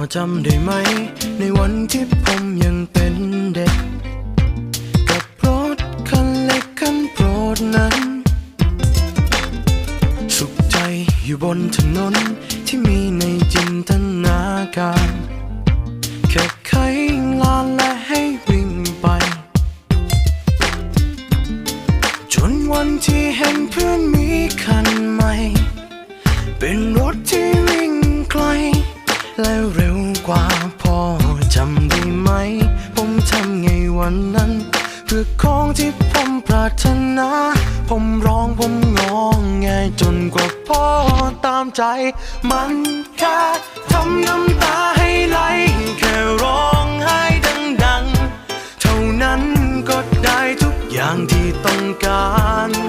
อจำได้ไหม ในวันที่ผมยังเป็นเด็ก กับรถคันเล็กคันโปรดนั้น สุขใจอยู่บนถนนที่มีในจินตนาการแค่ไขลานและให้วิ่งไป จนวันที่เห็นเพื่อนมีคันใหม่ เป็นรถที่วิ่งไกลและเร็ว กว่าพอจำได้ไหม ผมทำไงวันนั้น เพื่อของที่ผมปรารถนา ผมร้องผมงองแงจนกว่าพ่อตามใจ มันแค่ทำน้ำตาให้ไหลแค่ร้องไห้ดังๆ เท่านั้นก็ได้ทุกอย่างที่ต้องการ